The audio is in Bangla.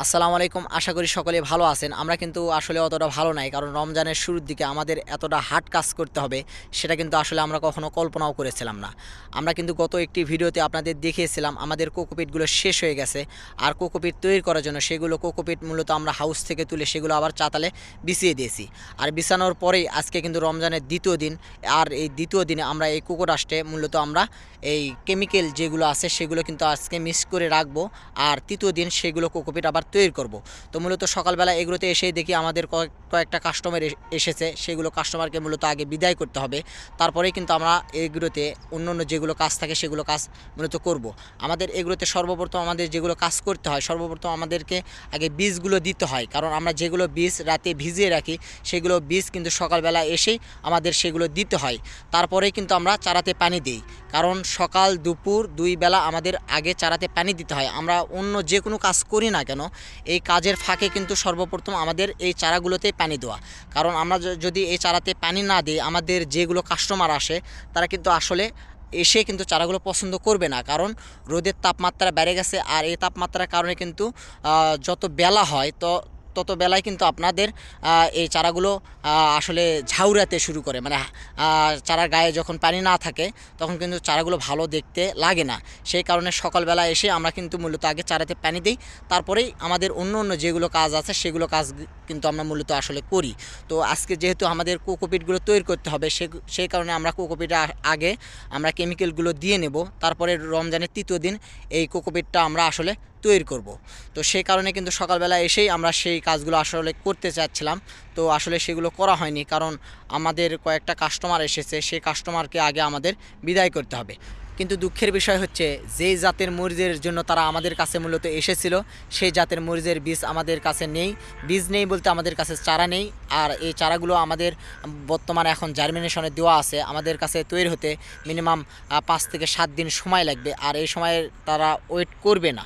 আসসালামু আলাইকুম, আশা করি সকলে ভালো আছেন। আমরা কিন্তু আসলে অতটা ভালো নাই, কারণ রমজানের শুরুর দিকে আমাদের এতটা হার্ড কাজ করতে হবে, সেটা কিন্তু আসলে আমরা কখনো কল্পনাও করেছিলাম না। আমরা কিন্তু গত একটি ভিডিওতে আপনাদের দেখিয়েছিলাম, আমাদের কোকোপিটগুলো শেষ হয়ে গেছে, আর কোকোপিট তৈরি করার জন্য সেগুলো কোকোপিট মূলত আমরা হাউস থেকে তুলে সেগুলো আবার চাতালে বিছিয়ে দিয়েছি। আর বিছানোর পরেই আজকে কিন্তু রমজানের দ্বিতীয় দিন, আর এই দ্বিতীয় দিনে আমরা এই কোকোডাস্টে মূলত আমরা এই কেমিক্যাল যেগুলো আছে সেগুলো কিন্তু আজকে মিক্স করে রাখব, আর তৃতীয় দিন সেগুলো কোকোপিট আবার তৈরি করব। তো মূলত সকালবেলা এগুলোতে এসেই দেখি আমাদের কয়েক, কয়েকটা কাস্টমার এসেছে। সেগুলো কাস্টমারকে মূলত আগে বিদায় করতে হবে। তারপরেই কিন্তু আমরা এগুলোতে অন্য অন্য যেগুলো কাজ থাকে সেগুলো কাজ মূলত করব। আমাদের এগুলোতে সর্বপ্রথম আমাদের যেগুলো কাজ করতে হয়, সর্বপ্রথম আমাদেরকে আগে বীজগুলো দিতে হয়। কারণ আমরা যেগুলো বীজ রাতে ভিজিয়ে রাখি, সেগুলো বীজ কিন্তু সকালবেলা এসেই আমাদের সেগুলো দিতে হয়। তারপরেই কিন্তু আমরা চারাতে পানি দিই। কারণ সকাল, দুপুর, দুই বেলা আমাদের আগে চারাতে পানি দিতে হয়। আমরা অন্য যে কোনো কাজ করি না কেন এই কাজের ফাঁকে কিন্তু সর্বপ্রথম আমাদের এই চারাগুলোতে পানি দেওয়া। কারণ আমরা যদি এই চারাতে পানি না দিই, আমাদের যেগুলো কাস্টমার আসে, তারা কিন্তু আসলে এসে কিন্তু চারাগুলো পছন্দ করবে না। কারণ রোদের তাপমাত্রা বেড়ে গেছে আর এই তাপমাত্রার কারণে কিন্তু যত বেলা হয়, তো তত বেলায় কিন্তু আপনাদের এই চারাগুলো আসলে ঝাউরাতে শুরু করে। মানে চারা চারার গায়ে যখন পানি না থাকে, তখন কিন্তু চারাগুলো ভালো দেখতে লাগে না। সেই কারণে সকালবেলা এসে আমরা কিন্তু মূলত আগে চারাতে পানি দিই। তারপরেই আমাদের অন্য অন্য যেগুলো কাজ আছে, সেগুলো কাজ কিন্তু আমরা মূলত আসলে করি। তো আজকে যেহেতু আমাদের কোকোপিটগুলো তৈরি করতে হবে, সে, সেই কারণে আমরা কোকোপিটা আগে আমরা কেমিক্যালগুলো দিয়ে নেব। তারপরে রমজানের তৃতীয় দিন এই কোকোপিটটা আমরা আসলে তৈরি করব। তো সেই কারণে কিন্তু সকালবেলা এসেই আমরা সেই কাজগুলো আসলে করতে চাচ্ছিলাম। তো আসলে সেগুলো করা হয়নি, কারণ আমাদের কয়েকটা কাস্টমার এসেছে, সেই কাস্টমারকে আগে আমাদের বিদায় করতে হবে। কিন্তু দুঃখের বিষয় হচ্ছে, যে জাতের মরিচের জন্য তারা আমাদের কাছে মূলত এসেছিল, সেই জাতের মরিচের বীজ আমাদের কাছে নেই। বীজ নেই বলতে আমাদের কাছে চারা নেই, আর এই চারাগুলো আমাদের বর্তমানে এখন জার্মিনেশনে দেওয়া আছে। আমাদের কাছে তৈরি হতে মিনিমাম পাঁচ থেকে সাত দিন সময় লাগবে, আর এই সময়ে তারা ওয়েট করবে না।